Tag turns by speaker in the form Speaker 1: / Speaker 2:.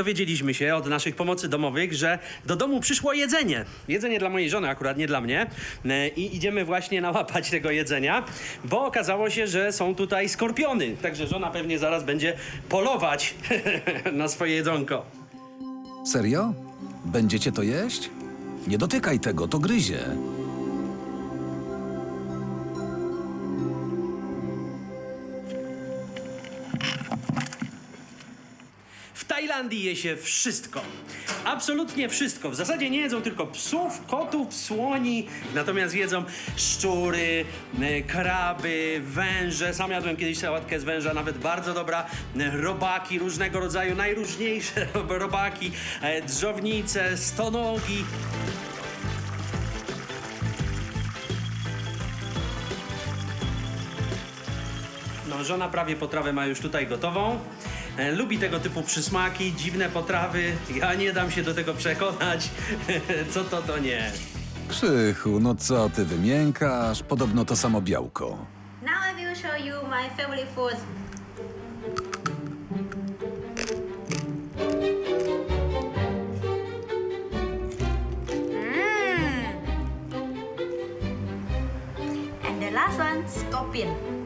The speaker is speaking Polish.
Speaker 1: Dowiedzieliśmy się od naszych pomocy domowych, że do domu przyszło jedzenie. Jedzenie dla mojej żony, akurat nie dla mnie. E, I idziemy właśnie nałapać tego jedzenia, bo okazało się, że są tutaj skorpiony. Także żona pewnie zaraz będzie polować na swoje jedzonko.
Speaker 2: Serio? Będziecie to jeść? Nie dotykaj tego, to gryzie.
Speaker 1: W Tajlandii je się wszystko. Absolutnie wszystko. W zasadzie nie jedzą tylko psów, kotów, słoni, natomiast jedzą szczury, e, kraby, węże. Sam jadłem kiedyś sałatkę z węża, nawet bardzo dobra. E, Robaki różnego rodzaju, najróżniejsze robaki, e, drzownice, stonogi. No, żona prawie potrawę ma już tutaj gotową. E, Lubi tego typu przysmaki, dziwne potrawy. Ja nie dam się do tego przekonać. Co to, to nie.
Speaker 2: Krzychu, no co ty wymiękasz? Podobno to samo białko.
Speaker 3: Now I will show you my favorite foods. Mm. And the last one, scorpion.